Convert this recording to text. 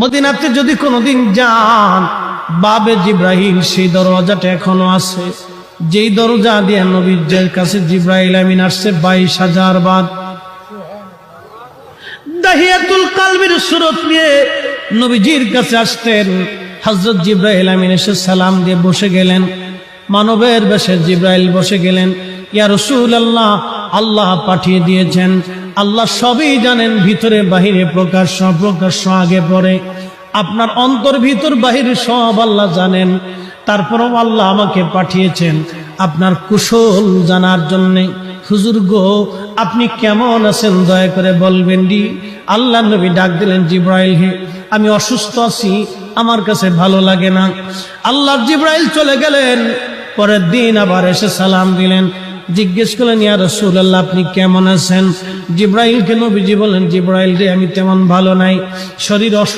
মদিনাতে যদি কোনোদিন যান, বাবে জিব্রাহিম সেই দরওয়াজাটা এখনও আছে। যেই দরজা দিয়ে নবীর কাছে জিব্রাহিল আমিন আসছে, বাইশ হাজার বাদ। দাহিয়াতুল কালবির সুরত নিয়ে নবীজির কাছে আসতেন। হজরত জিব্রাহিল আমিন এসে সালাম দিয়ে বসে গেলেন। মানবের বেশে জিব্রাইল বসে গেলেন। ইয়া রসুল আল্লাহ আল্লাহ পাঠিয়ে দিয়েছেন। আল্লাহ সবই জানেন, ভিতরে বাহিরে প্রকাশ্য প্রকাশ্য আগে, পরে। আপনার অন্তর ভিতর, বাহিরে সব আল্লাহ জানেন। তারপরও আল্লাহ আমাকে পাঠিয়েছেন আপনার কুশল জানার জন্যে। হুজুর গো, আপনি কেমন আছেন? দয়া করে বলবেন ডি আল্লাহ নবী ডাক দিলেন, জিব্রাইল হে, আমি অসুস্থ আছি, আমার কাছে ভালো লাগে না। আল্লাহ জিব্রাইল চলে গেলেন, পরের দিন আবার এসে সালাম দিলেন। জিজ্ঞেস করলেন, ইয়া রসুল আল্লাহ আপনি কেমন আছেন? জিব্রাইলকে নবীজি বলেন জিব্রাইল রে, আমি তেমন ভালো নাই। শরীর অসুস্থ